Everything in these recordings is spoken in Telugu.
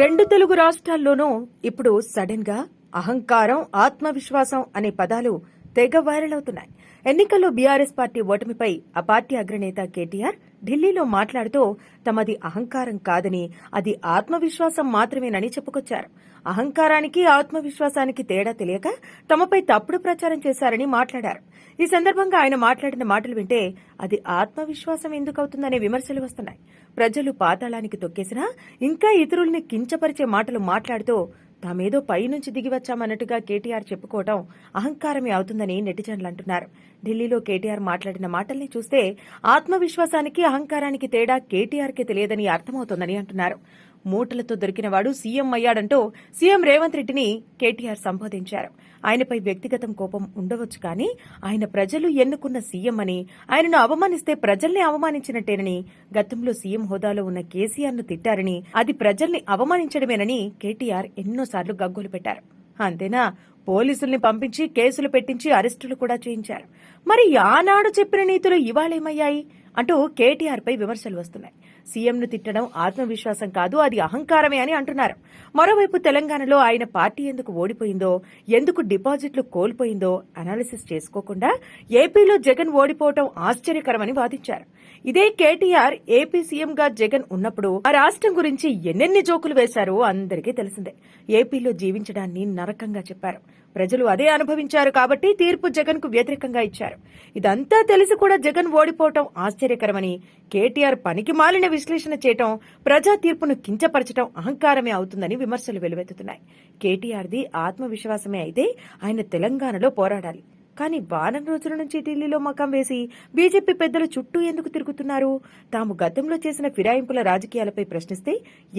రెండు తెలుగు రాష్ట్రాల్లోనూ ఇప్పుడు సడన్గా అహంకారం ఆత్మవిశ్వాసం అనే పదాలు తెగ వైరల్ అవుతున్నాయి. ఎన్నికల్లో బీఆర్ఎస్ పార్టీ ఓటమిపై ఆ పార్టీ అగ్రనేత కేటీఆర్ ఢిల్లీలో మాట్లాడుతూ తమది అహంకారం కాదని అది ఆత్మవిశ్వాసం మాత్రమేనని చెప్పుకొచ్చారు. అహంకారానికి ఆత్మవిశ్వాసానికి తేడా తెలియక తమపై తప్పుడు ప్రచారం చేశారని మాట్లాడారు. ఈ సందర్భంగా ఆయన మాట్లాడిన మాటలు వింటే అది ఆత్మవిశ్వాసం ఎందుకవుతుందనే విమర్శలు వస్తున్నాయి. ప్రజలు పాతాళానికి తొక్కేసినా ఇంకా ఇతరుల్ని కించపరిచే మాటలు మాట్లాడుతూ తామేదో పైనుంచి దిగి వచ్చామన్నట్టుగా కేటీఆర్ చెప్పుకోవడం అహంకారమే అవుతుందని నెటిజన్లు అంటున్నారు. ఢిల్లీలో కేటీఆర్ మాట్లాడిన మాటల్ని చూస్తే ఆత్మవిశ్వాసానికి అహంకారానికి తేడా కేటీఆర్కే తెలియదని అర్థమవుతోందని అంటున్నారు. మూటలతో దొరికినవాడు సీఎం అయ్యాడంటూ సీఎం రేవంత్ రెడ్డిని కేటీఆర్ సంబోధించారు. ఆయనపై వ్యక్తిగతం కోపం ఉండవచ్చు కానీ ఆయన ప్రజలు ఎన్నుకున్న సీఎం అని ఆయనను అవమానిస్తే ప్రజల్ని అవమానించినట్టేనని గతంలో సీఎం హోదాలో ఉన్న కేసీఆర్ను తిట్టారని అది ప్రజల్ని అవమానించడమేనని కేటీఆర్ ఎన్నోసార్లు గగ్గోలు పెట్టారు. అంతేనా? పోలీసుల్ని పంపించి కేసులు పెట్టించి అరెస్టులు కూడా చేయించారు. మరి ఆనాడు చెప్పిన నీతులు ఇవాళేమయ్యాయి? అంటూ కేటీఆర్ పై విమర్శలు వస్తున్నాయి. సీఎంను తిట్టడం ఆత్మవిశ్వాసం కాదు అది అహంకారమే అని అంటున్నారు. మరోవైపు తెలంగాణలో ఆయన పార్టీ ఎందుకు ఓడిపోయిందో ఎందుకు డిపాజిట్లు కోల్పోయిందో అనాలిసిస్ చేసుకోకుండా ఏపీలో జగన్ ఓడిపోవటం ఆశ్చర్యకరమని వాదించారు. ఇదే కేటీఆర్ ఏపీ సీఎంగా జగన్ ఉన్నప్పుడు ఆ రాష్ట్రం గురించి ఎన్నెన్ని జోకులు వేశారో అందరికీ తెలిసిందే. ఏపీలో జీవించడాన్ని నరకంగా చెప్పారు. ప్రజలు అదే అనుభవించారు కాబట్టి తీర్పు జగన్కు వ్యతిరేకంగా ఇచ్చారు. ఇదంతా తెలిసి కూడా జగన్ ఓడిపోవటం ఆశ్చర్యకరమని కేటీఆర్ పనికి మాలిన విశ్లేషణ చేయటం ప్రజా తీర్పును కించపరచటం అహంకారమే అవుతుందని విమర్శలు వెలువెత్తుతున్నాయి. కేటీఆర్ది ఆత్మవిశ్వాసమే అయితే ఆయన తెలంగాణలో పోరాడాలి. కానీ వారం రోజుల నుంచి ఢిల్లీలో మకం వేసి బీజేపీ పెద్దలు చుట్టూ ఎందుకు తిరుగుతున్నారు? తాము గతంలో చేసిన ఫిరాయింపుల రాజకీయాలపై ప్రశ్నిస్తే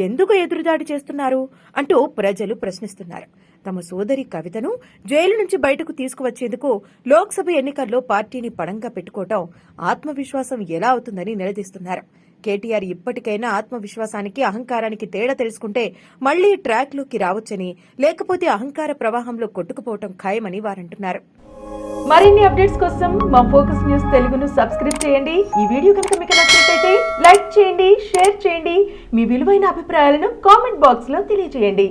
ఎందుకు ఎదురుదాడి చేస్తున్నారు? అంటూ ప్రజలు ప్రశ్నిస్తున్నారు. తమ సోదరి కవితను జైలు నుంచి బయటకు తీసుకువచ్చేందుకు లోక్సభ ఎన్నికల్లో పార్టీని పడంగా పెట్టుకోవటం ఆత్మవిశ్వాసం ఎలా అవుతుందని నిలదీస్తున్నారు. కేటీఆర్ ఇప్పటికైనా ఆత్మవిశ్వాసానికి అహంకారానికి తేడా తెలుసుకుంటే మళ్ళీ ట్రాక్లోకి రావచ్చని లేకపోతే అహంకార ప్రవాహంలో కొట్టుకుపోవటం ఖాయమని వారంటున్నారు. మరిన్ని అప్డేట్స్ కోసం మా ఫోకస్ న్యూస్ తెలుగును సబ్స్క్రైబ్ చేయండి. ఈ వీడియో కనుక మీకు నచ్చినట్లయితే లైక్ చేయండి షేర్ చేయండి. మీ విలువైన అభిప్రాయాలను కామెంట్ బాక్స్లో తెలియజేయండి.